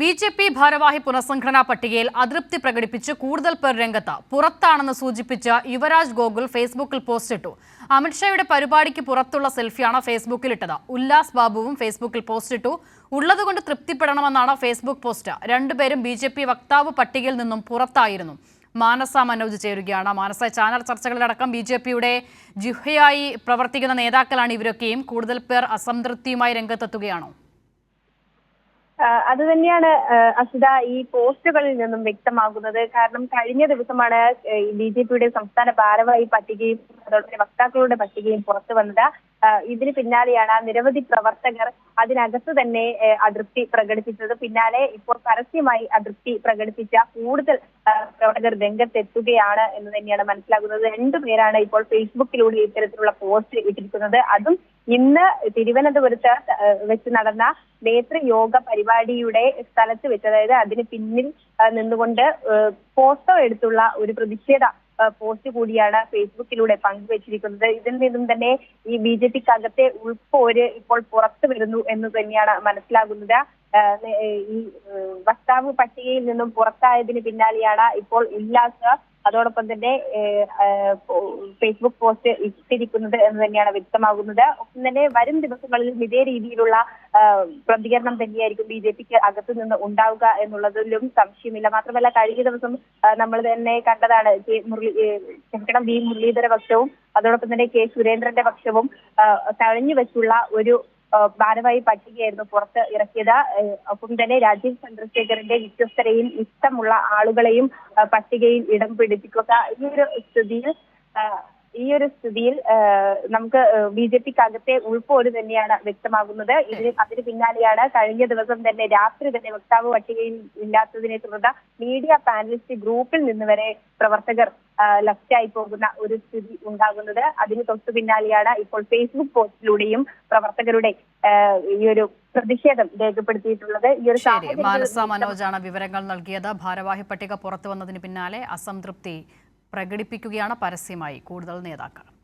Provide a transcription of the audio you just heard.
B J P ഭാരവാഹി പുനഃസംഘടനാ പട്ടികയിൽ അതൃപ്തി പ്രകടിപ്പിച്ച് കൂടുതൽ പേർ രംഗത്ത് പുറത്താണെന്ന് സൂചിപ്പിച്ച യുവരാജ് ഗോകുൽ ഫേസ്ബുക്കിൽ പോസ്റ്റിട്ടു അമിത്ഷായുടെ പരിപാടിക്ക് പുറത്തുള്ള സെൽഫിയാണ് ഫേസ്ബുക്കിൽ ഇട്ടത്. ഉല്ലാസ് ബാബുവും ഫേസ്ബുക്കിൽ പോസ്റ്റിട്ടു ഉള്ളതുകൊണ്ട് തൃപ്തിപ്പെടണമെന്നാണ് ഫേസ്ബുക്ക് പോസ്റ്റ്. രണ്ടുപേരും ബി ജെ പി വക്താവ് പട്ടികയിൽ നിന്നും പുറത്തായിരുന്നു. മാനസ മനോജ് ചേരുകയാണ്. മാനസ ചാനൽ ചർച്ചകളിലടക്കം ബി ജെ പിയുടെ ജിഹയായി പ്രവർത്തിക്കുന്ന നേതാക്കളാണ് ഇവരൊക്കെയും. കൂടുതൽ പേർ അസംതൃപ്തിയുമായി രംഗത്തെത്തുകയാണോ. അത് തന്നെയാണ് അസിത ഈ പോസ്റ്റുകളിൽ നിന്നും വ്യക്തമാകുന്നത്. കാരണം കഴിഞ്ഞ ദിവസമാണ് ബി ജെ പിയുടെ സംസ്ഥാന ഭാരവാഹി പട്ടികയും അതോടൊപ്പം വക്താക്കളുടെ പട്ടികയും പുറത്തു വന്നത്. ഇതിന് പിന്നാലെയാണ് നിരവധി പ്രവർത്തകർ അതിനകത്ത് തന്നെ അതൃപ്തി പ്രകടിപ്പിച്ചത്. പിന്നാലെ ഇപ്പോൾ പരസ്യമായി അതൃപ്തി പ്രകടിപ്പിച്ച കൂടുതൽ പ്രവർത്തകർ രംഗത്തെത്തുകയാണ് എന്ന് തന്നെയാണ് മനസ്സിലാകുന്നത്. രണ്ടുപേരാണ് ഇപ്പോൾ ഫേസ്ബുക്കിലൂടെ ഇത്തരത്തിലുള്ള പോസ്റ്റ് ഇട്ടിരിക്കുന്നത്. അതും ഇന്ന് തിരുവനന്തപുരത്ത് വെച്ച് നടന്ന നേതൃയോഗ പരിപാടിയുടെ സ്ഥലത്ത് വെച്ച് അതായത് അതിന് പിന്നിൽ നിന്നുകൊണ്ട് ഫോട്ടോ എടുത്തുള്ള ഒരു പ്രതിഷേധ പോസ്റ്റ് കൂടിയാണ് ഫേസ്ബുക്കിലൂടെ പങ്കുവച്ചിരിക്കുന്നത്. ഇതിൽ നിന്നും തന്നെ ഈ ബി ജെ പിക്ക് അകത്തെ ഉൾപ്പോര് ഇപ്പോൾ പുറത്തു വരുന്നു എന്ന് തന്നെയാണ് മനസ്സിലാകുന്നത്. ഈ വക്താവ് പട്ടികയിൽ നിന്നും പുറത്തായതിന് പിന്നാലെയാണ് ഇപ്പോൾ ഉല്ലാസ് അതോടൊപ്പം തന്നെ ഫേസ്ബുക്ക് പോസ്റ്റ് ഇട്ടിരിക്കുന്നത് എന്ന് തന്നെയാണ് വ്യക്തമാകുന്നത്. ഒപ്പം തന്നെ വരും ദിവസങ്ങളിൽ ഇതേ രീതിയിലുള്ള പ്രതികരണം തന്നെയായിരിക്കും ബി ജെ പിക്ക് അകത്തു നിന്ന് ഉണ്ടാവുക എന്നുള്ളതിലും സംശയമില്ല. മാത്രമല്ല കഴിഞ്ഞ ദിവസം നമ്മൾ തന്നെ കണ്ടതാണ് കെ മുരളി ക്ഷമിക്കണം വി മുരളീധര പക്ഷവും അതോടൊപ്പം തന്നെ കെ സുരേന്ദ്രന്റെ പക്ഷവും തഴഞ്ഞു വെച്ചുള്ള ഒരു ഭാരവാഹി പട്ടികയായിരുന്നു പുറത്ത് ഇറക്കിയത്. ഒപ്പം തന്നെ രാജീവ് ചന്ദ്രശേഖരന്റെ വിശ്വസ്തരെയും ഇഷ്ടമുള്ള ആളുകളെയും പട്ടികയിൽ ഇടം പിടിപ്പിക്കുക ഈ ഒരു സ്ഥിതിയിൽ ഈ ഒരു സ്ഥിതിയിൽ നമുക്ക് ബി ജെ പിക്ക് അകത്തെ ഉൾപ്പോര് തന്നെയാണ് വ്യക്തമാകുന്നത്. ഇതിന് അതിന് പിന്നാലെയാണ് കഴിഞ്ഞ ദിവസം തന്നെ രാത്രി തന്നെ വക്താവ് പട്ടികയിൽ ഇല്ലാത്തതിനെ തുടർന്ന് മീഡിയ പാനലിസ്റ്റ് ഗ്രൂപ്പിൽ നിന്ന് വരെ പ്രവർത്തകർ ലഫ്റ്റായി പോകുന്ന ഒരു സ്ഥിതി ഉണ്ടാകുന്നത്. അതിന് തൊട്ടു പിന്നാലെയാണ് ഇപ്പോൾ ഫേസ്ബുക്ക് പോസ്റ്റിലൂടെയും പ്രവർത്തകരുടെ ഈ ഒരു പ്രതിഷേധം രേഖപ്പെടുത്തിയിട്ടുള്ളത്. ഈ ഒരു ശരി മാനസ മനോജാണ് വിവരങ്ങൾ നൽകിയത്. ഭാരവാഹി പട്ടിക പുറത്തു വന്നതിന് പിന്നാലെ അസംതൃപ്തി പ്രകടിപ്പിക്കുകയാണ് പരസ്യമായി കൂടുതൽ നേതാക്കൾ.